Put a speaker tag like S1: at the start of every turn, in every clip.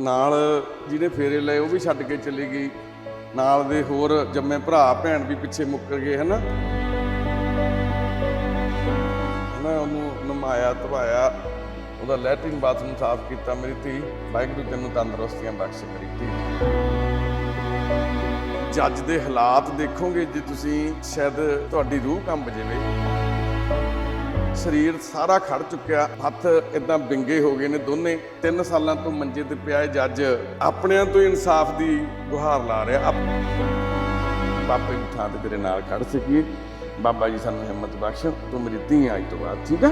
S1: ਨਾਲ ਜਿਹਨੇ ਫੇਰੇ ਲਏ ਉਹ ਵੀ ਛੱਡ ਕੇ ਚਲੀ ਗਈ। ਨਾਲ ਦੇ ਹੋਰ ਜੰਮੇ ਭਰਾ, ਭੈਣ ਵੀ ਪਿੱਛੇ ਮੁੱਕਰ ਗਏ, ਹਨਾ? ਹਨਾ, ਉਹਨੂੰ ਨਮਾਇਆ, ਧਵਾਇਆ, ਉਹਦਾ ਲੈਟਰਿੰਗ ਬਾਥਰੂਮ ਸਾਫ਼ ਕੀਤਾ ਮੇਰੀ ਧੀ। ਵਾਹਿਗੁਰੂ ਤੈਨੂੰ ਤੰਦਰੁਸਤੀਆਂ ਬਖਸ਼ ਮੇਰੀ ਧੀ। ਜੱਜ ਦੇ ਹਾਲਾਤ ਦੇਖੋਗੇ ਜੇ ਤੁਸੀਂ ਸ਼ਾਇਦ ਤੁਹਾਡੀ ਰੂਹ ਕੰਬ ਜਾਵੇ। ਸਰੀਰ ਸਾਰਾ ਖੜ ਚੁੱਕਿਆ, ਹੱਥ ਇਦਾਂ ਵਿੰਗੇ ਹੋ ਗਏ ਨੇ ਦੋਨੇ। 3 ਸਾਲਾਂ ਤੋਂ ਮੰਜੇ ਤੇ ਪਿਆ ਇਹ ਜੱਜ, ਆਪਣਿਆਂ ਤੋਂ ਇਨਸਾਫ ਦੀ ਗੁਹਾਰ ਲਾ ਰਿਹਾ। ਬਾਬੇ ਦੀ ਥਾਂ ਤੇ ਤੇਰੇ ਨਾਲ ਖੜ ਸਕੀਏ। ਬਾਬਾ ਜੀ ਸਾਨੂੰ ਹਿੰਮਤ ਬਖਸ਼ ਤੂੰ ਮੇਰੀ ਧੀ ਆਈ ਤੋਂ ਬਾਅਦ, ਠੀਕ ਹੈ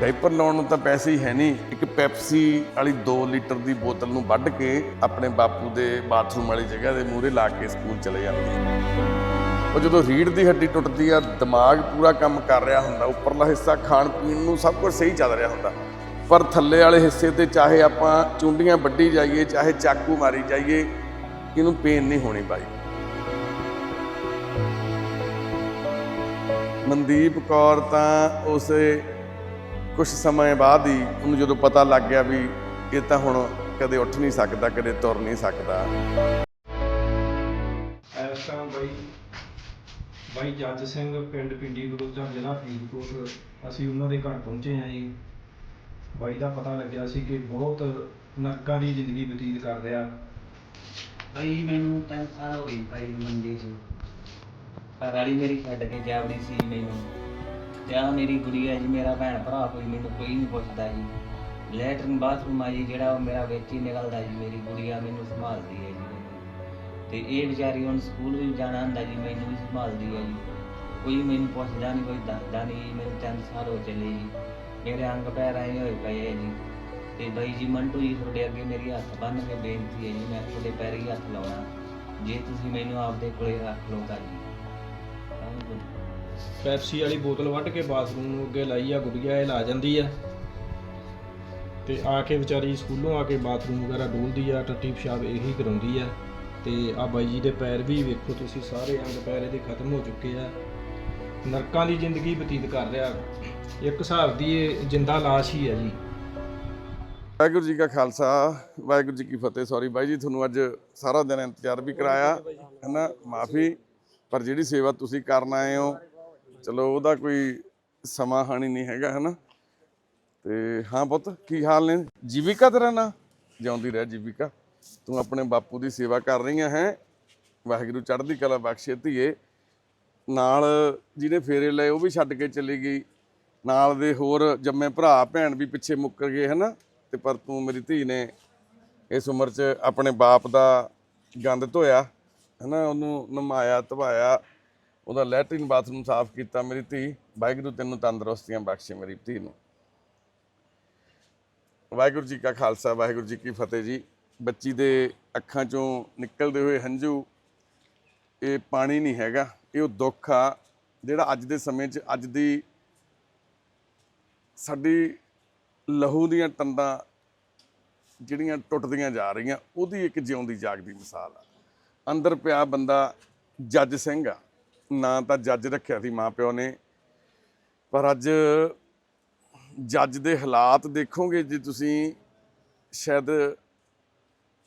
S1: ਡਾਈਪਰ ਲਾਉਣ ਨੂੰ ਤਾਂ ਪੈਸੇ ਹੀ ਹੈ ਨਹੀਂ। ਇੱਕ ਪੈਪਸੀ ਵਾਲੀ 2 ਲੀਟਰ ਦੀ ਬੋਤਲ ਨੂੰ ਵੱਢ ਕੇ ਆਪਣੇ ਬਾਪੂ ਦੇ ਬਾਥਰੂਮ ਵਾਲੀ ਜਗ੍ਹਾ ਦੇ ਮੂਹਰੇ ਲਾ ਕੇ ਸਕੂਲ ਚਲੇ ਜਾਂਦੇ। ਉਹ ਜਦੋਂ ਰੀੜ ਦੀ ਹੱਡੀ ਟੁੱਟਦੀ ਆ, ਦਿਮਾਗ ਪੂਰਾ ਕੰਮ ਕਰ ਰਿਹਾ ਹੁੰਦਾ, ਉੱਪਰਲਾ ਹਿੱਸਾ ਖਾਣ ਪੀਣ ਨੂੰ ਸਭ ਕੁਝ ਸਹੀ ਚੱਲ ਰਿਹਾ ਹੁੰਦਾ। ਪਰ ਥੱਲੇ ਵਾਲੇ ਹਿੱਸੇ ਤੇ ਚਾਹੇ ਆਪਾਂ ਚੁੰਡੀਆਂ ਵੱਢੀ ਜਾਈਏ, ਚਾਹੇ ਚਾਕੂ ਮਾਰੀ ਜਾਈਏ, ਇਹਨੂੰ ਪੇਨ ਨਹੀਂ ਹੋਣੀ ਬਾਈ। ਮਨਦੀਪ ਕੌਰ ਤਾਂ ਉਸੇ ਕੁਝ ਸਮੇਂ ਬਾਅਦ ਹੀ ਉਹਨੂੰ ਜਦੋਂ ਪਤਾ ਲੱਗ ਗਿਆ ਵੀ ਇਹ ਤਾਂ ਹੁਣ ਕਦੇ ਉੱਠ ਨਹੀਂ ਸਕਦਾ, ਕਦੇ ਤੁਰ ਨਹੀਂ ਸਕਦਾ।
S2: ਇਸ ਟਾਈਮ ਬਾਈ ਜੱਜ ਸਿੰਘ ਪਿੰਡ ਪਿੰਡੀ ਬਲੋਚਾ ਜ਼ਿਲ੍ਹਾ ਫਰੀਦਕੋਟ, ਅਸੀਂ ਉਹਨਾਂ ਦੇ ਘਰ ਪਹੁੰਚੇ ਹਾਂ ਜੀ। ਬਾਈ ਦਾ ਪਤਾ ਲੱਗਿਆ ਸੀ ਕਿ ਬਹੁਤ ਨਰਕਾਂ ਦੀ ਜ਼ਿੰਦਗੀ ਬਤੀਤ ਕਰ ਰਿਹਾ।
S3: ਭਾਈ ਮੈਨੂੰ ਤਾਂ ਸਾਰਾ ਹੋਈ ਭਾਈ ਮੰਡੀ ਚ। ਪਰ ਮੇਰੀ ਛੱਡ ਕੇ ਜਾਵੜੀ ਸੀ ਮੈਨੂੰ ਤੇ ਆਹ ਮੇਰੀ ਗੁੜੀਆ ਜੀ, ਮੇਰਾ ਭੈਣ ਭਰਾ ਕੋਈ ਮੈਨੂੰ ਕੋਈ ਨਹੀਂ ਪੁੱਛਦਾ ਜੀ। ਲੈਟਰਨ ਬਾਥਰੂਮ ਆ ਜੀ, ਜਿਹੜਾ ਉਹ ਮੇਰਾ ਵਿੱਚ ਹੀ ਨਿਕਲਦਾ ਜੀ, ਮੇਰੀ ਗੁੜੀਆ ਮੈਨੂੰ ਸੰਭਾਲਦੀ ਹੈ ਜੀ। ਤੇ ਇਹ ਵਿਚਾਰੀ ਹੁਣ ਸਕੂਲ ਵੀ ਜਾਣਾ ਹੁੰਦਾ ਜੀ, ਮੈਨੂੰ ਵੀ ਸੰਭਾਲਦੀ ਹੈ ਜੀ। ਕੋਈ ਮੈਨੂੰ ਪੁੱਛਦਾ ਨਹੀਂ ਕੋਈ ਦੱਸਦਾ ਨਹੀਂ ਜੀ ਮੈਨੂੰ ਤਿੰਨ ਸਾਲ ਹੋ ਚੱਲੇ ਜੀ। ਮੇਰੇ ਅੰਗ ਪੈਰ ਆਏ ਹੋਏ ਪਏ ਹੈ ਜੀ। ਤੇ ਬਾਈ ਜੀ, ਮੰਟੂ ਜੀ, ਤੁਹਾਡੇ ਅੱਗੇ ਮੇਰੀ ਹੱਥ ਬੰਨ ਕੇ ਬੇਨਤੀ ਹੈ ਜੀ, ਮੈਂ ਤੁਹਾਡੇ ਪੈਰ ਹੀ ਹੱਥ ਲਾਉਣਾ। ਜੇ ਤੁਸੀਂ ਮੈਨੂੰ ਆਪਦੇ ਕੋਲੇ ਰੱਖ ਲਓਗਾ ਜੀ।
S2: ਪੈਪਸੀ ਵਾਲੀ ਬੋਤਲ ਵੱਢ ਕੇ ਬਾਥਰੂਮ ਨੂੰ ਅੱਗੇ ਲਾਈ ਆ, ਗੁੜੀਆ, ਇਹ ਲਾ ਜਾਂਦੀ ਆ। ਤੇ ਆ ਕੇ ਵਿਚਾਰੀ ਸਕੂਲੋਂ ਆ ਕੇ ਬਾਥਰੂਮ ਵਗੈਰਾ ਡੋਲਦੀ ਆ ਟੱਟੀ ਪਿਸ਼ਾਬ ਇਹੀ ਕਰਾਉਂਦੀ ਆ। ਤੇ ਆ ਬਾਈ ਜੀ ਦੇ ਪੈਰ ਵੀ ਵੇਖੋ ਤੁਸੀਂ ਸਾਰੇ ਅੰਗ ਪੈਰ ਇਹਦੇ ਖਤਮ ਹੋ ਚੁੱਕੇ ਆ। ਨਰਕਾਂ ਦੀ ਜ਼ਿੰਦਗੀ ਬਤੀਤ ਕਰ ਰਿਹਾ। ਇੱਕ ਹਿਸਾਬ ਦੀ ਇਹ ਜਿੰਦਾ ਲਾਸ਼ ਹੀ ਹੈ ਜੀ।
S1: ਵਾਹਿਗੁਰੂ ਜੀ ਕਾ ਖਾਲਸਾ, ਵਾਹਿਗੁਰੂ ਜੀ ਕੀ ਫਤਿਹ। ਸੌਰੀ ਬਾਈ ਜੀ, ਤੁਹਾਨੂੰ ਅੱਜ ਸਾਰਾ ਦਿਨ ਇੰਤਜ਼ਾਰ ਵੀ ਕਰਾਇਆ, ਹੈਨਾ? ਮਾਫੀ, ਪਰ ਜਿਹੜੀ ਸੇਵਾ ਤੁਸੀਂ ਕਰਨ ਆਏ ਹੋ, ਚਲੋ ਉਹਦਾ ਕੋਈ ਸਮਾਂ ਹਾਨੀ ਨਹੀਂ ਹੈਗਾ, ਹਨਾ? ਤੇ ਹਾਂ ਪੁੱਤ, ਕੀ ਹਾਲ ਨੇ? ਜੀਵਿਕਾ ਤੇਰਾ ਨਾਂ? ਜਿਉਂਦੀ ਰਹਿ ਜੀਵਿਕਾ। ਤੂੰ ਆਪਣੇ ਬਾਪੂ ਦੀ ਸੇਵਾ ਕਰ ਰਹੀਆਂ ਹੈ। ਵਾਹਿਗੁਰੂ ਚੜ੍ਹਦੀ ਕਲਾ ਬਖਸ਼ੇ ਧੀਏ ਨਾਲ ਜਿਹਨੇ ਫੇਰੇ ਲਏ ਉਹ ਵੀ ਛੱਡ ਕੇ ਚਲੀ ਗਈ। ਨਾਲ ਦੇ ਹੋਰ ਜੰਮੇ ਭਰਾ, ਭੈਣ ਵੀ ਪਿੱਛੇ ਮੁੱਕਰ ਗਏ ਹਨਾ। ਤੇ ਪਰ ਤੂੰ ਮੇਰੀ ਧੀ ਨੇ ਇਸ ਉਮਰ 'ਚ ਆਪਣੇ ਬਾਪ ਦਾ ਗੰਦ ਧੋਇਆ, ਹਨਾ। ਉਹਨੂੰ ਨਮਾਇਆ, ਧਵਾਇਆ, ਉਹਦਾ ਲੈਟਰਿੰਗ ਬਾਥਰੂਮ ਸਾਫ਼ ਕੀਤਾ ਮੇਰੀ ਧੀ। ਵਾਹਿਗੁਰੂ ਤੈਨੂੰ ਤੰਦਰੁਸਤੀਆਂ ਬਖਸ਼ੇ ਮੇਰੀ ਧੀ ਨੂੰ। ਵਾਹਿਗੁਰੂ ਜੀ ਕਾ ਖਾਲਸਾ, ਵਾਹਿਗੁਰੂ ਜੀ ਕੀ ਫਤਿਹ ਜੀ। ਬੱਚੀ ਦੇ ਅੱਖਾਂ 'ਚੋਂ ਨਿਕਲਦੇ ਹੋਏ ਹੰਝੂ, ਇਹ ਪਾਣੀ ਨਹੀਂ ਹੈਗਾ। ਇਹ ਉਹ ਦੁੱਖ ਆ ਜਿਹੜਾ ਅੱਜ ਦੇ ਸਮੇਂ 'ਚ ਅੱਜ ਦੀ ਸਾਡੀ ਲਹੂ ਦੀਆਂ ਟੰਡਾਂ ਜਿਹੜੀਆਂ ਟੁੱਟਦੀਆਂ ਜਾ ਰਹੀਆਂ, ਉਹਦੀ ਇੱਕ ਜਿਉਂਦੀ ਜਾਗਦੀ ਮਿਸਾਲ ਆ। ਅੰਦਰ ਪਿਆ ਬੰਦਾ ਜੱਜ ਸਿੰਘ ਆ। ਨਾਂ ਤਾਂ ਜੱਜ ਰੱਖਿਆ ਸੀ ਮਾਪਿਓ ਨੇ। ਪਰ ਅੱਜ ਜੱਜ ਦੇ ਹਾਲਾਤ ਦੇਖੋਗੇ ਜੇ ਤੁਸੀਂ ਸ਼ਾਇਦ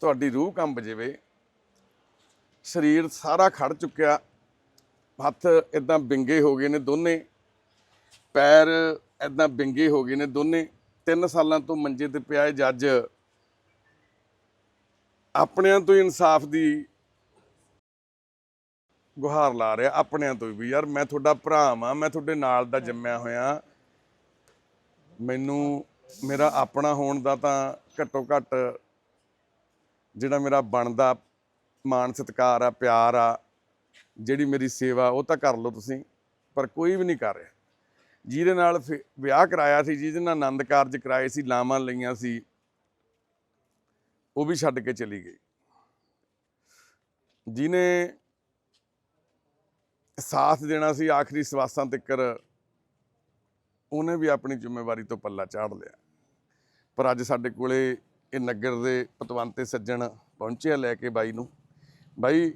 S1: ਤੁਹਾਡੀ ਰੂਹ ਕੰਬ ਜਵੇ। ਸਰੀਰ ਸਾਰਾ ਖੜ ਚੁੱਕਿਆ। ਹੱਥ ਇਦਾਂ ਬਿੰਗੇ ਹੋ ਗਏ ਨੇ ਦੋਨੇ। ਪੈਰ ਇਦਾਂ ਵਿੰਗੇ ਹੋ ਗਏ ਨੇ ਦੋਨੇ। 3 ਸਾਲਾਂ ਤੋਂ ਮੰਜੇ ਤੇ ਪਿਆ ਜੱਜ। ਆਪਣਿਆਂ ਤੋਂ ਹੀ ਇਨਸਾਫ ਦੀ ਗੁਹਾਰ ਲਾ ਰਿਹਾ, ਆਪਣਿਆਂ ਤੋਂ ਵੀ। ਯਾਰ ਮੈਂ ਤੁਹਾਡਾ ਭਰਾ ਵਾਂ, ਮੈਂ ਤੁਹਾਡੇ ਨਾਲ ਦਾ ਜੰਮਿਆ ਹੋਇਆ। ਮੈਨੂੰ ਮੇਰਾ ਆਪਣਾ ਹੋਣ ਦਾ ਤਾਂ ਘੱਟੋ ਘੱਟ ਜਿਹੜਾ ਮੇਰਾ ਬਣਦਾ ਮਾਣ, ਸਤਿਕਾਰ ਆ, ਪਿਆਰ ਆ, ਜਿਹੜੀ ਮੇਰੀ ਸੇਵਾ, ਉਹ ਤਾਂ ਕਰ ਲਓ ਤੁਸੀਂ, ਪਰ ਕੋਈ ਵੀ ਨਹੀਂ ਕਰ ਰਿਹਾ। ਜਿਹਦੇ ਨਾਲ ਫਿ- ਵਿਆਹ ਕਰਾਇਆ ਸੀ, ਜਿਹਦੇ ਨਾਲ ਆਨੰਦ ਕਾਰਜ ਕਰਾਏ ਸੀ, ਲਾਵਾਂ ਲਈਆਂ ਸੀ, ਉਹ ਵੀ ਛੱਡ ਕੇ ਚਲੀ ਗਈ। ਜਿਹਨੇ ਸਾਥ ਦੇਣਾ ਸੀ, ਆਖਰੀ ਸਵਾਸਾਂ ਤੱਕਰ, ਉਹਨੇ ਵੀ ਆਪਣੀ ਜ਼ਿੰਮੇਵਾਰੀ ਤੋਂ ਪੱਲਾ ਝਾੜ ਲਿਆ। ਪਰ ਅੱਜ ਸਾਡੇ ਕੋਲੇ ਇਹ ਨਗਰ ਦੇ ਪਤਵੰਤੇ ਸੱਜਣ ਪਹੁੰਚੇ ਆ ਲੈ ਕੇ ਬਾਈ ਨੂੰ। ਬਾਈ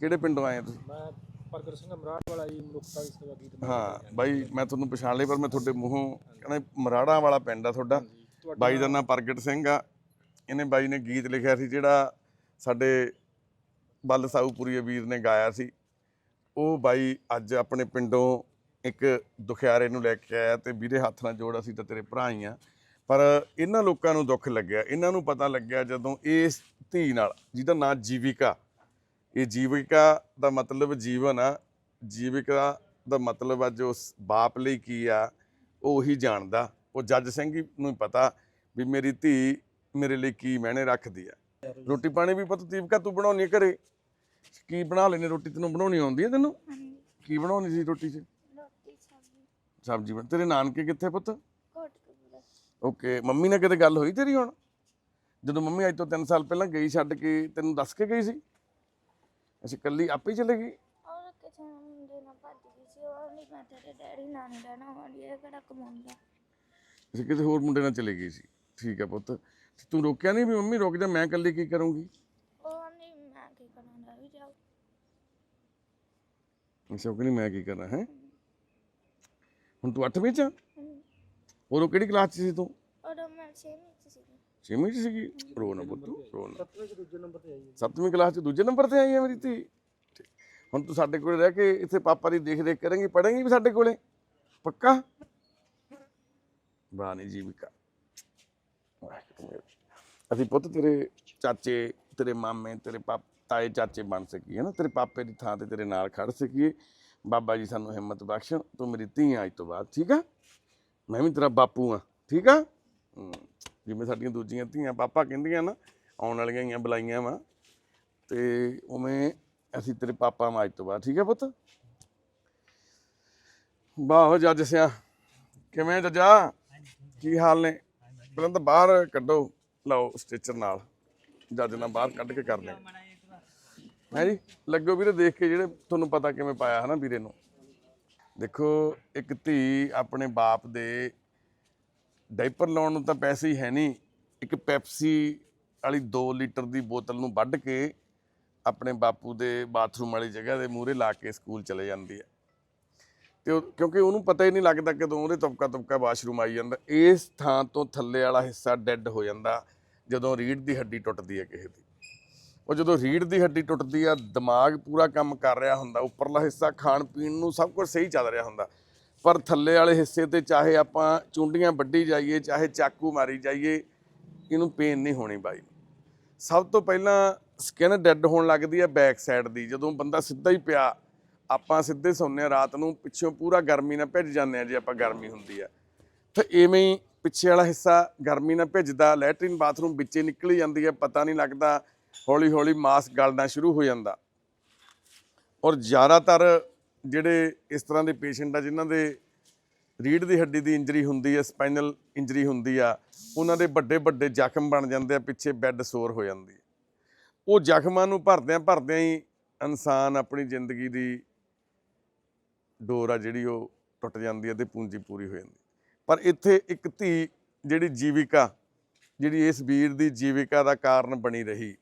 S1: ਕਿਹੜੇ ਪਿੰਡੋਂ ਆਏ ਤੁਸੀਂ?
S2: ਮੈਂ ਪਰਗਰ ਸਿੰਘ ਅਮਰਾਟ ਵਾਲਾ ਜੀ ਮਨੁੱਖਤਾ ਦੀ ਸੇਵਾ ਗੀਤ
S1: ਹਾਂ ਬਾਈ ਮੈਂ ਤੁਹਾਨੂੰ ਪਛਾਣ ਲਿਆ ਪਰ ਮੈਂ ਤੁਹਾਡੇ ਮੂੰਹੋਂ ਕਹਿੰਦਾ ਮਰਾੜਾ ਵਾਲਾ ਪਿੰਡ ਆ ਤੁਹਾਡਾ। ਬਾਈ ਦਾ ਨਾਮ ਪ੍ਰਗਟ ਸਿੰਘ ਆ। ਇਹਨੇ ਬਾਈ ਨੇ ਗੀਤ ਲਿਖਿਆ ਸੀ ਜਿਹੜਾ ਸਾਡੇ ਬੱਲ ਸਾਊਪੁਰੀ ਵੀਰ ਨੇ ਗਾਇਆ ਸੀ। ਉਹ ਬਾਈ ਅੱਜ ਆਪਣੇ ਪਿੰਡੋਂ ਇੱਕ ਦੁਖਿਆਰੇ ਨੂੰ ਲੈ ਕੇ ਆਇਆ ਤੇ ਵੀਰੇ ਹੱਥ ਨਾਲ ਜੋੜ ਅਸੀਂ ਤਾਂ ਤੇਰੇ ਭਰਾ ਹੀ ਆ। ਪਰ ਇਹਨਾਂ ਲੋਕਾਂ ਨੂੰ ਦੁੱਖ ਲੱਗਿਆ ਇਹਨਾਂ ਨੂੰ ਪਤਾ ਲੱਗਿਆ ਜਦੋਂ ਇਸ ਧੀ ਨਾਲ ਜਿਹਦਾ ਨਾਂ ਜੀਵਿਕਾ ਇਹ ਜੀਵਿਕਾ ਦਾ ਮਤਲਬ ਜੀਵਨ ਆ ਜੀਵਿਕਾ ਦਾ ਮਤਲਬ ਆ ਜੋ ਬਾਪ ਲਈ ਕੀ ਆ ਉਹ ਉਹੀ ਜਾਣਦਾ। ਉਹ ਜੱਜ ਸਿੰਘ ਹੀ ਨੂੰ ਹੀ ਪਤਾ ਵੀ ਮੇਰੀ ਧੀ ਮੇਰੇ ਲਈ ਕੀ ਮਾਇਨੇ ਰੱਖਦੀ ਆ। ਰੋਟੀ ਪਾਣੀ ਵੀ ਪਤਾ ਦੀਪਕਾ ਤੂੰ ਬਣਾਉਣੀ ਘਰੇ? ਕੀ ਬਣਾ ਲੈਣੀ ਰੋਟੀ ਤੈਨੂੰ ਬਣਾਉਣੀ ਆਉਂਦੀ ਹੈ ਤੈਨੂੰ? ਕੀ ਬਣਾਉਣੀ ਸੀ ਰੋਟੀ 'ਚ?
S4: ਰੋਟੀ ਸਬਜ਼ੀ।
S1: ਤੇਰੇ ਨਾਨਕੇ ਕਿੱਥੇ ਪੁੱਤ? ਓਕੇ ਮੰਮੀ ਨਾਲ ਕਿਤੇ ਗੱਲ ਹੋਈ ਤੇਰੀ ਹੁਣ? ਜਦੋਂ ਮੰਮੀ ਅੱਜ ਤੋਂ 3 ਸਾਲ ਪਹਿਲਾਂ ਗਈ ਛੱਡ ਕੇ ਤੈਨੂੰ ਦੱਸ ਕੇ ਗਈ ਸੀ? ਅਸੀਂ ਕੱਲੀ ਆਪੇ ਚਲੇ ਗਈ?
S4: ਔਰ ਕਿਸੇ ਮੁੰਡੇ ਨਾਲ ਭੱਜ ਗਈ ਸੀ ਉਹ ਨਹੀਂ ਮੈਂ ਤੇਰੇ ਡੈਡੀ ਨਾਲ ਨਹੀਂ ਰਹਿਣਾ ਵਾਲੀ ਇਹ ਕਿਹੜਾ ਕਮਾਉਂਦਾ?
S1: ਅਸੀਂ ਕਿਸੇ ਹੋਰ ਮੁੰਡੇ ਨਾਲ ਚਲੇ ਗਈ ਸੀ। ਠੀਕ ਹੈ ਪੁੱਤ। ਤੇ ਤੂੰ ਰੋਕਿਆ ਨਹੀਂ ਵੀ ਮੰਮੀ ਰੁਕ ਜਾ ਮੈਂ ਕੱਲੀ ਕੀ ਕਰੂੰਗੀ?
S4: ਉਹ ਨਹੀਂ ਮੈਂ ਕੀ ਕਰਾਂਗਾ ਵੀ ਜਾਓ।
S1: ਅੱਛਾ ਉਹ ਕਹਿੰਦੀ ਮੈਂ ਕੀ ਕਰਨਾ ਹੈ? ਹੁਣ ਤੂੰ 8ਵੀਂ ਚ ਆ? ਉਦੋਂ ਕਿਹੜੀ ਕਲਾਸ ਚ ਸੀ ਤੂੰ?
S4: ਉਦੋਂ ਮੈਂ ਛੇਵੀਂ ਚ ਸੀਗੀ।
S1: 6ਵੀਂ ਚ ਸੀਗੀ? ਰੋ ਨਾ ਪੁੱਤ ਰੋ ਨਾ। 7ਵੀਂ ਕਲਾਸ ਚ ਦੂਜੇ ਨੰਬਰ ਤੇ ਆਈ ਹੈ ਮੇਰੀ ਧੀ? ਠੀਕ। ਹੁਣ ਤੂੰ ਸਾਡੇ ਕੋਲ ਰਹਿ ਕੇ ਇੱਥੇ ਪਾਪਾ ਦੀ ਦੇਖ ਰੇਖ ਕਰੇਂਗੀ ਪੜ੍ਹੇਂਗੀ ਵੀ ਸਾਡੇ ਕੋਲੇ? ਪੱਕਾ? ਬਾਣੀ ਜੀਵਿਕਾ ਵਾਹਿਗੁਰੂ ਮੇਰੇ। ਅਸੀਂ ਪੁੱਤ ਤੇਰੇ ਚਾਚੇ ਤੇਰੇ ਮਾਮੇ ਤੇਰੇ ਪਾਪ ਤਾਏ ਚਾਚੇ ਬਣ ਸਕੀਏ ਨਾ। ਤੇਰੇ ਪਾਪੇ ਦੀ ਥਾਂ ਤੇ ਤੇਰੇ ਨਾਲ ਖੜ ਸਕੀਏ। ਬਾਬਾ ਜੀ ਸਾਨੂੰ ਹਿੰਮਤ ਬਖਸ਼ਣ। ਤੂੰ ਮੇਰੀ ਧੀ ਆ ਅੱਜ ਤੋਂ ਬਾਅਦ ਠੀਕ ਆ? ਮੈਂ ਵੀ ਤੇਰਾ ਬਾਪੂ ਆ, ਠੀਕ ਆ? ਜਿਵੇਂ ਸਾਡੀਆਂ ਦੂਜੀਆਂ ਧੀਆਂ ਪਾਪਾ ਕਹਿੰਦੀਆਂ ਨਾ, ਆਉਣ ਵਾਲੀਆਂ ਹੀ ਬੁਲਾਈਆਂ ਵਾ, ਤੇ ਉਵੇਂ ਅਸੀਂ ਤੇਰੇ ਪਾਪਾ ਵਾਂ ਅੱਜ ਤੋਂ ਬਾਅਦ, ਠੀਕ ਆ ਪੁੱਤ? ਵਾਹ ਜੱਜ ਸਿਆ, ਕਿਵੇਂ ਜੱਜਾ? ਕੀ ਹਾਲ ਨੇ? ਪਹਿਲਾਂ ਤਾਂ ਬਾਹਰ ਕੱਢੋ, ਲਓ ਸਟੇਚਰ ਨਾਲ, ਜੱਜ ਨਾਲ ਬਾਹਰ ਕੱਢ ਕੇ ਕਰਦੇ ਹੈ ਜੀ? ਲੱਗੋ ਵੀਰੇ, ਦੇਖ ਕੇ ਜਿਹੜੇ ਤੁਹਾਨੂੰ ਪਤਾ ਕਿਵੇਂ ਪਾਇਆ ਹਨਾ ਵੀਰੇ ਨੂੰ। ਦੇਖੋ, ਇੱਕ ਧੀ ਆਪਣੇ ਬਾਪ ਦੇ ਡਾਈਪਰ ਲਾਉਣ ਨੂੰ ਤਾਂ ਪੈਸੇ ਹੀ ਹੈ ਨਹੀਂ। ਇੱਕ ਪੈਪਸੀ ਵਾਲੀ 2 ਲੀਟਰ ਦੀ ਬੋਤਲ ਨੂੰ ਵੱਢ ਕੇ ਆਪਣੇ ਬਾਪੂ ਦੇ ਬਾਥਰੂਮ ਵਾਲੀ ਜਗ੍ਹਾ ਦੇ ਮੂਹਰੇ ਲਾ ਕੇ ਸਕੂਲ ਚਲੇ ਜਾਂਦੀ ਹੈ। ਤੇ ਉਹ- ਕਿਉਂਕਿ ਉਹਨੂੰ ਪਤਾ ਹੀ ਨਹੀਂ ਲੱਗਦਾ ਕਦੋਂ ਉਹਦੇ ਤੁਪਕਾ ਤੁਪਕਾ ਵਾਸ਼ਰੂਮ ਆਈ ਜਾਂਦਾ। ਇਸ ਥਾਂ ਤੋਂ ਥੱਲੇ ਵਾਲਾ ਹਿੱਸਾ ਡੈੱਡ ਹੋ ਜਾਂਦਾ, ਜਦੋਂ ਰੀੜ ਦੀ ਹੱਡੀ ਟੁੱਟਦੀ ਹੈ ਕਿਸੇ ਦੀ। ਉਹ ਜਦੋਂ ਰੀੜ ਦੀ ਹੱਡੀ ਟੁੱਟਦੀ ਆ, ਦਿਮਾਗ ਪੂਰਾ ਕੰਮ ਕਰ ਰਿਹਾ ਹੁੰਦਾ, ਉੱਪਰਲਾ ਹਿੱਸਾ ਖਾਣ ਪੀਣ ਨੂੰ ਸਭ ਕੁਝ ਸਹੀ ਚੱਲ ਰਿਹਾ ਹੁੰਦਾ। ਪਰ ਥੱਲੇ ਵਾਲੇ ਹਿੱਸੇ ਤੇ ਚਾਹੇ ਆਪਾਂ ਚੁੰਡੀਆਂ ਵੱਢੀ ਜਾਈਏ, ਚਾਹੇ ਚਾਕੂ ਮਾਰੀ ਜਾਈਏ, ਇਹਨੂੰ ਪੇਨ ਨਹੀਂ ਹੋਣੀ ਬਾਈ। ਸਭ ਤੋਂ ਪਹਿਲਾਂ ਸਕਿਨ ਡੈੱਡ ਹੋਣ ਲੱਗਦੀ ਹੈ ਬੈਕ ਸਾਈਡ ਦੀ। ਜਦੋਂ ਬੰਦਾ ਸਿੱਧਾ ਹੀ ਪਿਆ, ਆਪਾਂ ਸਿੱਧੇ ਸੌਂਦੇ ਹਾਂ ਰਾਤ ਨੂੰ, ਪਿੱਛੋਂ ਪੂਰਾ ਗਰਮੀ ਨਾਲ ਭਿੱਜ ਜਾਂਦੇ ਆ ਜੇ ਆਪਾਂ ਗਰਮੀ ਹੁੰਦੀ ਆ। ਤੇ ਐਵੇਂ ਹੀ ਪਿੱਛੇ ਵਾਲਾ ਹਿੱਸਾ ਗਰਮੀ ਨਾਲ ਭਿੱਜਦਾ, ਲੈਟਰਿਨ ਬਾਥਰੂਮ ਵਿੱਚੇ ਨਿਕਲੀ ਜਾਂਦੀ ਹੈ ਪਤਾ ਨਹੀਂ ਲੱਗਦਾ ਹੌਲੀ ਹੌਲੀ ਮਾਸ ਗਲਣਾ ਸ਼ੁਰੂ ਹੋ ਜਾਂਦਾ। ਔਰ ਜ਼ਿਆਦਾਤਰ ਜਿਹੜੇ ਇਸ ਤਰ੍ਹਾਂ ਦੇ ਪੇਸ਼ੈਂਟ ਆ, ਜਿਨ੍ਹਾਂ ਦੇ ਰੀੜ ਦੀ ਹੱਡੀ ਦੀ ਇੰਜਰੀ ਹੁੰਦੀ ਹੈ ਸਪਾਈਨਲ ਇੰਜਰੀ ਹੁੰਦੀ ਆ, ਉਹਨਾਂ ਦੇ ਵੱਡੇ ਵੱਡੇ ਜ਼ਖਮ ਬਣ ਜਾਂਦੇ ਆ, ਪਿੱਛੇ ਬੈੱਡ ਸੋਰ ਹੋ ਜਾਂਦੀ ਹੈ ਉਹ ਜ਼ਖਮਾਂ ਨੂੰ ਭਰਦਿਆਂ ਭਰਦਿਆਂ ਹੀ ਇਨਸਾਨ ਆਪਣੀ ਜ਼ਿੰਦਗੀ ਦੀ ਡੋਰ ਆ, ਜਿਹੜੀ ਉਹ ਟੁੱਟ ਜਾਂਦੀ ਹੈ ਤੇ ਪੂੰਜੀ ਪੂਰੀ ਹੋ ਜਾਂਦੀ ਪਰ ਇੱਥੇ ਇੱਕ ਧੀ ਜਿਹੜੀ ਜੀਵਿਕਾ, ਜਿਹੜੀ ਇਸ ਵੀਰ ਦੀ ਜੀਵਿਕਾ ਦਾ ਕਾਰਨ ਬਣੀ ਰਹੀ।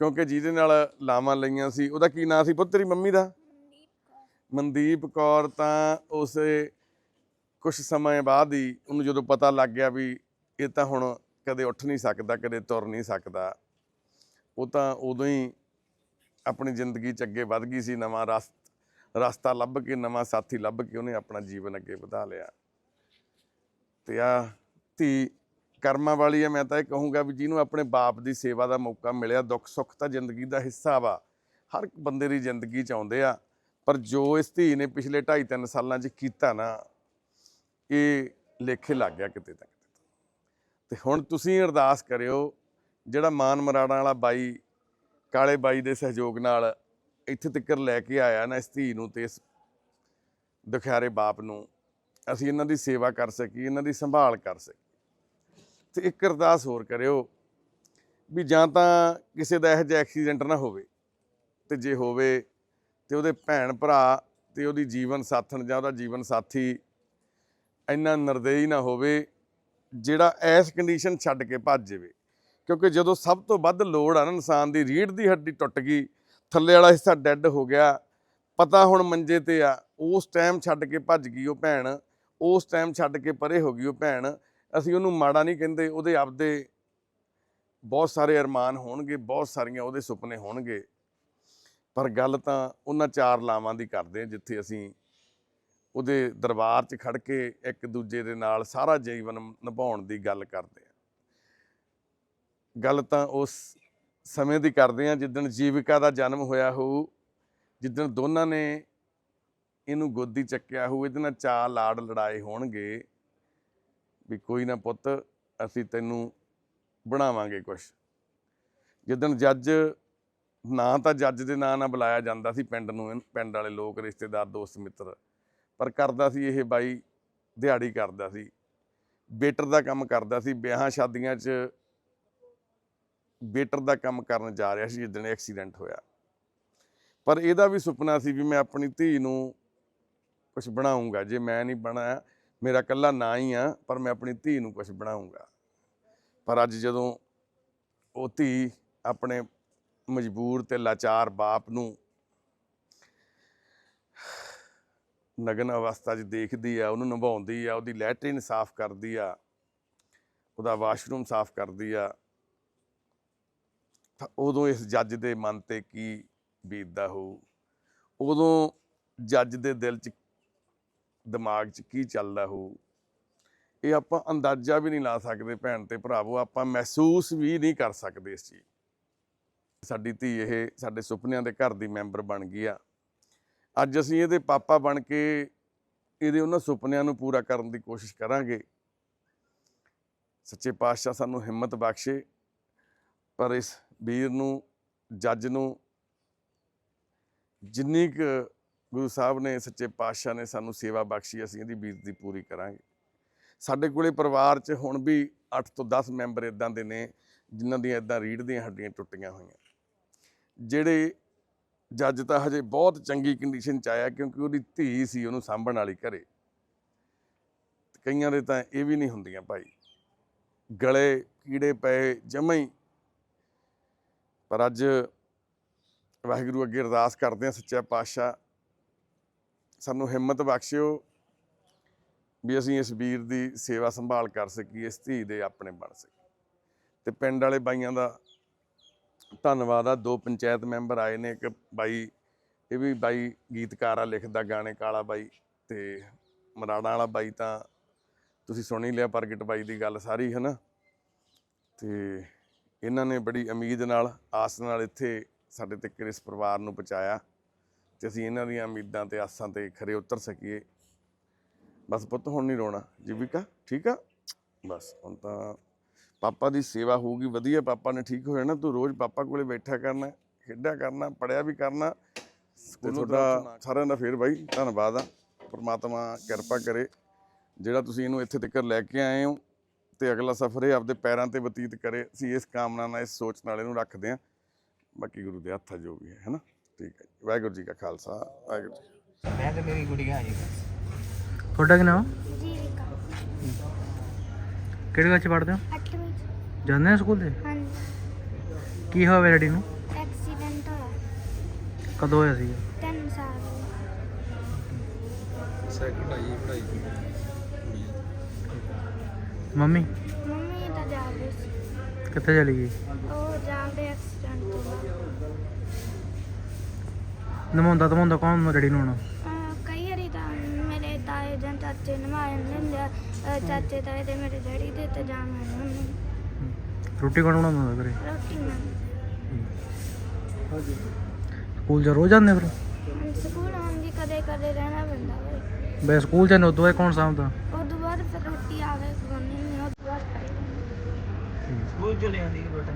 S1: ਕਿਉਂਕਿ ਜਿਹਦੇ ਨਾਲ ਲਾਵਾਂ ਲਈਆਂ ਸੀ, ਉਹਦਾ ਕੀ ਨਾਂ ਸੀ ਪੁੱਤ ਤੇਰੀ ਮੰਮੀ ਦਾ?
S4: ਮਨਦੀਪ ਕੌਰ।
S1: ਤਾਂ ਉਸੇ ਕੁਝ ਸਮੇਂ ਬਾਅਦ ਹੀ ਉਹਨੂੰ ਜਦੋਂ ਪਤਾ ਲੱਗ ਗਿਆ ਵੀ ਇਹ ਤਾਂ ਹੁਣ ਕਦੇ ਉੱਠ ਨਹੀਂ ਸਕਦਾ, ਕਦੇ ਤੁਰ ਨਹੀਂ ਸਕਦਾ, ਉਹ ਤਾਂ ਉਦੋਂ ਹੀ ਆਪਣੀ ਜ਼ਿੰਦਗੀ 'ਚ ਅੱਗੇ ਵੱਧ ਗਈ ਸੀ, ਨਵਾਂ ਰਸ, ਰਸਤਾ ਲੱਭ ਕੇ, ਨਵਾਂ ਸਾਥੀ ਲੱਭ ਕੇ ਉਹਨੇ ਆਪਣਾ ਜੀਵਨ ਅੱਗੇ ਵਧਾ ਲਿਆ। ਤੇ ਆ ਧੀ ਕਰਮਾਂ ਵਾਲੀ ਹੈ ਮੈਂ ਤਾਂ ਇਹ ਕਹੂੰਗਾ ਵੀ ਜਿਹਨੂੰ ਆਪਣੇ ਬਾਪ ਦੀ ਸੇਵਾ ਦਾ ਮੌਕਾ ਮਿਲਿਆ, ਦੁੱਖ ਸੁੱਖ ਤਾਂ ਜ਼ਿੰਦਗੀ ਦਾ ਹਿੱਸਾ ਵਾ, ਹਰ ਇੱਕ ਬੰਦੇ ਦੀ ਜ਼ਿੰਦਗੀ 'ਚ ਆਉਂਦੇ ਆ, ਪਰ ਜੋ ਇਸ ਧੀ ਨੇ ਪਿਛਲੇ 2.5 3 ਸਾਲਾਂ 'ਚ ਕੀਤਾ ਨਾ, ਇਹ ਲੇਖੇ ਲੱਗ ਗਿਆ ਕਿਤੇ ਤੱਕ ਤੇ। ਹੁਣ ਤੁਸੀਂ ਅਰਦਾਸ ਕਰਿਓ, ਜਿਹੜਾ ਮਾਨ ਮਰਾੜਾਂ ਵਾਲਾ ਬਾਈ, ਕਾਲੇ ਬਾਈ ਦੇ ਸਹਿਯੋਗ ਨਾਲ ਇੱਥੇ ਤੱਕ ਲੈ ਕੇ ਆਇਆ ਨਾ ਇਸ ਧੀ ਨੂੰ ਤੇ ਇਸ ਦੁਖਿਆਰੇ ਬਾਪ ਨੂੰ, ਅਸੀਂ ਇਹਨਾਂ ਦੀ ਸੇਵਾ ਕਰ ਸਕੀਏ, ਇਹਨਾਂ ਦੀ ਸੰਭਾਲ ਕਰ ਸਕੀਏ। ਤੇ ਇੱਕ ਅਰਦਾਸ ਹੋਰ ਕਰਿਓ ਵੀ ਜਾਂ ਤਾਂ ਕਿਸੇ ਦਾ ਇਹੋ ਜਿਹਾ ਐਕਸੀਡੈਂਟ ਨਾ ਹੋਵੇ ਤੇ ਜੇ ਹੋਵੇ ਤੇ ਉਹਦੇ ਭੈਣ ਭਰਾ ਤੇ ਉਹਦੀ ਜੀਵਨ ਸਾਥਣ ਜਾਂ ਉਹਦਾ ਜੀਵਨ ਸਾਥੀ ਇੰਨਾ ਨਿਰਦਈ ਨਾ ਹੋਵੇ, ਜਿਹੜਾ ਐਸ ਕੰਡੀਸ਼ਨ ਛੱਡ ਕੇ ਭੱਜ ਜਾਵੇ। ਕਿਉਂਕਿ ਜਦੋਂ ਸਭ ਤੋਂ ਵੱਧ ਲੋੜ ਆ ਨਾ ਇਨਸਾਨ ਦੀ ਰੀੜ ਦੀ ਹੱਡੀ ਟੁੱਟ ਗਈ, ਥੱਲੇ ਵਾਲਾ ਹਿੱਸਾ ਡੈੱਡ ਹੋ ਗਿਆ, ਪਤਾ ਹੁਣ ਮੰਜੇ ਤੇ ਆ, ਉਸ ਟਾਈਮ ਛੱਡ ਕੇ ਭੱਜ ਗਈ ਉਹ ਭੈਣ, ਉਸ ਟਾਈਮ ਛੱਡ ਕੇ ਪਰੇ ਹੋ ਗਈ ਉਹ ਭੈਣ ਅਸੀਂ ਉਹਨੂੰ ਮਾੜਾ ਨਹੀਂ ਕਹਿੰਦੇ, ਉਹਦੇ ਆਪਦੇ ਬਹੁਤ ਸਾਰੇ ਅਰਮਾਨ ਹੋਣਗੇ, ਬਹੁਤ ਸਾਰੀਆਂ ਉਹਦੇ ਸੁਪਨੇ ਹੋਣਗੇ। ਪਰ ਗੱਲ ਤਾਂ ਉਹਨਾਂ ਚਾਰ ਲਾਵਾਂ ਦੀ ਕਰਦੇ ਹਾਂ, ਜਿੱਥੇ ਅਸੀਂ ਉਹਦੇ ਦਰਬਾਰ 'ਚ ਖੜ ਕੇ ਇੱਕ ਦੂਜੇ ਦੇ ਨਾਲ ਸਾਰਾ ਜੀਵਨ ਨਿਭਾਉਣ ਦੀ ਗੱਲ ਕਰਦੇ ਹਾਂ। ਗੱਲ ਤਾਂ ਉਸ ਸਮੇਂ ਦੀ ਕਰਦੇ ਹਾਂ, ਜਿੱਦਣ ਜੀਵਿਕਾ ਦਾ ਜਨਮ ਹੋਇਆ ਹੋਊ, ਜਿੱਦਣ ਦੋਨਾਂ ਨੇ ਇਹਨੂੰ ਗੋਦੀ ਚੱਕਿਆ ਹੋਊ, ਇਹਦੇ ਨਾਲ ਚਾਰ ਲਾੜ ਲੜਾਏ ਹੋਣਗੇ। ਵੀ ਕੋਈ ਨਾ ਪੁੱਤ, ਅਸੀਂ ਤੈਨੂੰ ਬਣਾਵਾਂਗੇ ਕੁਛ। ਜਿੱਦਣ ਜੱਜ, ਨਾ ਤਾਂ ਜੱਜ ਦੇ ਨਾਂ ਨਾਲ ਬੁਲਾਇਆ ਜਾਂਦਾ ਸੀ ਪਿੰਡ ਨੂੰ ਪਿੰਡ ਵਾਲੇ ਲੋਕ, ਰਿਸ਼ਤੇਦਾਰ, ਦੋਸਤ, ਮਿੱਤਰ। ਪਰ ਕਰਦਾ ਸੀ ਇਹ ਬਾਈ, ਦਿਹਾੜੀ ਕਰਦਾ ਸੀ। ਬੇਟਰ ਦਾ ਕੰਮ ਕਰਦਾ ਸੀ, ਵਿਆਹਾਂ ਸ਼ਾਦੀਆਂ 'ਚ ਬੇਟਰ ਦਾ ਕੰਮ ਕਰਨ ਜਾ ਰਿਹਾ ਸੀ, ਜਿੱਦਣ ਐਕਸੀਡੈਂਟ ਹੋਇਆ। ਪਰ ਇਹਦਾ ਵੀ ਸੁਪਨਾ ਸੀ ਵੀ ਮੈਂ ਆਪਣੀ ਧੀ ਨੂੰ ਕੁਝ ਬਣਾਉਂਗਾ। ਜੇ ਮੈਂ ਨਹੀਂ ਬਣਾਇਆ ਮੇਰਾ ਕੱਲਾ ਨਾਂ ਹੀ ਆ, ਪਰ ਮੈਂ ਆਪਣੀ ਧੀ ਨੂੰ ਕੁਝ ਬਣਾਉਂਗਾ ਪਰ ਅੱਜ ਜਦੋਂ ਉਹ ਧੀ ਆਪਣੇ ਮਜਬੂਰ ਤੇ ਲਾਚਾਰ ਬਾਪ ਨੂੰ ਨਗਨ ਅਵਸਥਾ 'ਚ ਦੇਖਦੀ ਆ, ਉਹਨੂੰ ਨਿਭਾਉਂਦੀ ਆ, ਉਹਦੀ ਲੈਟਰਿਨ ਸਾਫ਼ ਕਰਦੀ ਆ, ਉਹਦਾ ਵਾਸ਼ਰੂਮ ਸਾਫ਼ ਕਰਦੀ ਆ, ਤਾਂ ਉਦੋਂ ਇਸ ਜੱਜ ਦੇ ਮਨ ਤੇ ਕੀ ਬੀਤਦਾ ਹੋਊ? ਉਦੋਂ ਜੱਜ ਦੇ ਦਿਲ 'ਚ ਦਿਮਾਗ 'ਚ ਕੀ ਚੱਲਦਾ ਹੋਊ ਇਹ ਆਪਾਂ ਅੰਦਾਜ਼ਾ ਵੀ ਨਹੀਂ ਲਾ ਸਕਦੇ ਭੈਣ ਤੇ ਭਰਾਵੋ, ਆਪਾਂ ਮਹਿਸੂਸ ਵੀ ਨਹੀਂ ਕਰ ਸਕਦੇ ਇਸ ਚੀਜ਼। ਸਾਡੀ ਧੀ ਇਹ ਸਾਡੇ ਸੁਪਨਿਆਂ ਦੇ ਘਰ ਦੀ ਮੈਂਬਰ ਬਣ ਗਈ ਆ। ਅੱਜ ਅਸੀਂ ਇਹਦੇ ਪਾਪਾ ਬਣ ਕੇ ਇਹਦੇ ਉਹਨਾਂ ਸੁਪਨਿਆਂ ਨੂੰ ਪੂਰਾ ਕਰਨ ਦੀ ਕੋਸ਼ਿਸ਼ ਕਰਾਂਗੇ। ਸੱਚੇ ਪਾਤਸ਼ਾਹ ਸਾਨੂੰ ਹਿੰਮਤ ਬਖਸ਼ੇ, ਪਰ ਇਸ ਵੀਰ ਨੂੰ, ਜੱਜ ਨੂੰ ਜਿੰਨੀ ਕੁ ਗੁਰੂ ਸਾਹਿਬ ਨੇ, ਸੱਚੇ ਪਾਤਸ਼ਾਹ ਨੇ ਸਾਨੂੰ ਸੇਵਾ ਬਖਸ਼ੀ, ਅਸੀਂ ਇਹਦੀ ਬੀਰਤੀ ਪੂਰੀ ਕਰਾਂਗੇ। ਸਾਡੇ ਕੋਲੇ ਪਰਿਵਾਰ 'ਚ ਹੁਣ ਵੀ 8 ਤੋਂ 10 ਮੈਂਬਰ ਇਦਾਂ ਦੇ ਨੇ, ਜਿਨ੍ਹਾਂ ਦੀਆਂ ਇਦਾਂ ਰੀੜ੍ਹ ਦੀਆਂ ਹੱਡੀਆਂ ਟੁੱਟੀਆਂ ਹੋਈਆਂ। ਜਿਹੜੇ ਜੱਜ ਤਾਂ ਹਜੇ ਬਹੁਤ ਚੰਗੀ ਕੰਡੀਸ਼ਨ 'ਚ ਆਇਆ, ਕਿਉਂਕਿ ਉਹਦੀ ਧੀ ਸੀ, ਉਹਨੂੰ ਸਾਂਭਣ ਵਾਲੀ ਘਰੇ। ਕਈਆਂ ਦੇ ਤਾਂ ਇਹ ਵੀ ਨਹੀਂ ਹੁੰਦੀਆਂ ਭਾਈ। ਗਲੇ ਕੀੜੇ ਪਏ ਜਮਾਂ ਹੀ। ਪਰ ਅੱਜ ਵਾਹਿਗੁਰੂ ਅੱਗੇ ਅਰਦਾਸ ਕਰਦੇ ਹਾਂ, ਸੱਚਾ ਪਾਤਸ਼ਾਹ ਸਾਨੂੰ ਹਿੰਮਤ ਬਖਸ਼ਿਓ ਵੀ ਅਸੀਂ ਇਸ ਵੀਰ ਦੀ ਸੇਵਾ ਸੰਭਾਲ ਕਰ ਸਕੀਏ, ਇਸ ਧੀ ਦੇ ਆਪਣੇ ਬਣ ਸਕੀਏ। ਤੇ ਪਿੰਡ ਵਾਲੇ ਬਾਈਆਂ ਦਾ ਧੰਨਵਾਦ ਆ। ਦੋ ਪੰਚਾਇਤ ਮੈਂਬਰ ਆਏ ਨੇ, ਇੱਕ ਬਾਈ, ਇਹ ਵੀ ਬਾਈ ਗੀਤਕਾਰ ਆ, ਲਿਖਦਾ ਗਾਣੇ ਕਾਲਾ ਬਾਈ ਤੇ ਮਰਾੜਾਂ ਵਾਲਾ ਬਾਈ ਤਾਂ ਤੁਸੀਂ ਸੁਣ ਹੀ ਲਿਆ ਪ੍ਰਗਟ ਬਾਈ ਦੀ ਗੱਲ ਸਾਰੀ ਹੈ ਨਾ ਤੇ ਇਹਨਾਂ ਨੇ ਬੜੀ ਉਮੀਦ ਨਾਲ, ਆਸ ਨਾਲ ਇੱਥੇ ਸਾਡੇ ਤੱਕ ਇਸ ਪਰਿਵਾਰ ਨੂੰ ਪਹੁੰਚਾਇਆ। ਤੇ ਅਸੀਂ ਇਹਨਾਂ ਦੀਆਂ ਉਮੀਦਾਂ ਤੇ ਆਸਾਂ ਤੇ ਖਰੇ ਉਤਰ ਸਕੀਏ। ਬਸ ਪੁੱਤ ਹੁਣ ਨਹੀਂ ਰੋਣਾ। ਜੀਵਿਕਾ ਠੀਕ ਆ? ਬਸ ਹੁਣ ਤਾਂ ਪਾਪਾ ਦੀ ਸੇਵਾ ਹੋਊਗੀ ਵਧੀਆ ਪਾਪਾ ਨੇ ਠੀਕ ਹੋ ਜਾਣਾ ਤੂੰ ਰੋਜ਼ ਪਾਪਾ ਕੋਲੇ ਬੈਠਾ ਕਰਨਾ ਖੇਡਿਆ ਕਰਨਾ ਪੜਿਆ ਵੀ ਕਰਨਾ। ਤੁਹਾਡਾ ਸਾਰਿਆਂ ਦਾ ਫੇਰ ਬਾਈ ਧੰਨਵਾਦ ਆ। ਪ੍ਰਮਾਤਮਾ ਕਿਰਪਾ ਕਰੇ। ਜਿਹੜਾ ਤੁਸੀਂ ਇਹਨੂੰ ਇੱਥੇ ਤੱਕ ਲੈ ਕੇ ਆਏ ਹੋ ਤੇ ਅਗਲਾ ਸਫ਼ਰ ਇਹ ਆਪਦੇ ਪੈਰਾਂ ਤੇ ਬਤੀਤ ਕਰੇ ਅਸੀਂ ਇਸ ਕਾਮਨਾ ਨਾਲ ਇਸ ਸੋਚ ਨਾਲ ਇਹਨੂੰ ਰੱਖਦੇ ਹਾਂ। ਬਾਕੀ ਗੁਰੂ ਦੇ ਹੱਥ ਆ ਜੋ ਵੀ ਹੈ ਹੈਨਾ ਠੀਕ ਹੈ ਜੀ। ਵਾਹਿਗੁਰੂ ਜੀ ਕਾ ਖਾਲਸਾ ਵਾਹਿਗੁਰੂ ਜੀ।
S3: ਮੈਂ ਤੇ ਮੇਰੀ ਗੁੜੀਆ ਜੀ
S5: ਤੁਹਾਡਾ ਕੀ ਨਾਮ?
S4: ਜੀਵਿਕਾ
S5: ਕਿਹੜੇ ਕਲਾਸ ਚ ਪੜ੍ਹਦੇ ਹੋ?
S4: 8ਵੀਂ ਚ।
S5: ਜਾਂਦੇ ਹੋ ਸਕੂਲ ਤੇ?
S4: ਹਾਂਜੀ।
S5: ਕੀ ਹੋਇਆ ਡੈਡੀ ਨੂੰ?
S4: ਐਕਸੀਡੈਂਟ ਹੋਇਆ।
S5: ਕਦੋਂ ਹੋਇਆ ਸੀ
S4: 3 ਸਾਲ ਹੋ ਗਏ।
S5: ਮੰਮੀ?
S4: ਮੰਮੀ ਤਾਂ ਜਾਂਦੇ ਸੀ।
S5: ਕਿੱਥੇ ਚਲੀ ਗਈ?
S4: ਉਹ ਜਾਂਦੇ ਐਕਸੀਡੈਂਟ ਤੋਂ ਬਾਅਦ।
S5: ਨਮਾਉਂਦਾ ਧਮਾਉਂਦਾ ਕੌਣ ਨੂੰ ਡੈਡੀ ਨੂੰ ਹੁਣ?
S4: ਅਹ ਕਈ ਵਾਰੀ ਤਾਂ ਮੇਰੇ ਤਾਏ ਜਾਂ ਚਾਚੇ ਨਵਾ ਜਾਂਦੇ ਆ। ਅਹ ਚਾਚੇ ਤਾਏ ਦੇ ਮੇਰੇ ਡੈਡੀ ਦੇ ਤੇ ਜਾਣ ਮੰਮੀ।
S5: ਰੋਟੀ ਕੌਣ ਬਣਾਉਂਦਾ ਹੁੰਦਾ ਘਰੇ?
S4: ਰੋਟੀ ਮੈਂ
S5: ਸਕੂਲ ਚ ਰੋਜ਼ ਜਾਂਦੇ ਫਿਰ?
S4: ਹੁਣ ਸਕੂਲ ਆਉਂਗੀ ਕਦੇ ਕਦੇ ਰਹਿਣਾ ਪੈਂਦਾ ਵੇ
S5: ਬੇ ਸਕੂਲ ਚ ਉਦੋਂ ਬਾਅਦ ਕੌਣ ਸਾਂਭਦਾ?
S4: ਉਦੋਂ ਬਾਅਦ ਫਿਰ ਰੋਟੀ ਨਹੀਂ ਬਾਅਦ ਖਾਈ। ਜਾਂਦੀ।
S3: ਸਕੂਲ ਜਾਂਦੀ ਬੇਟਾ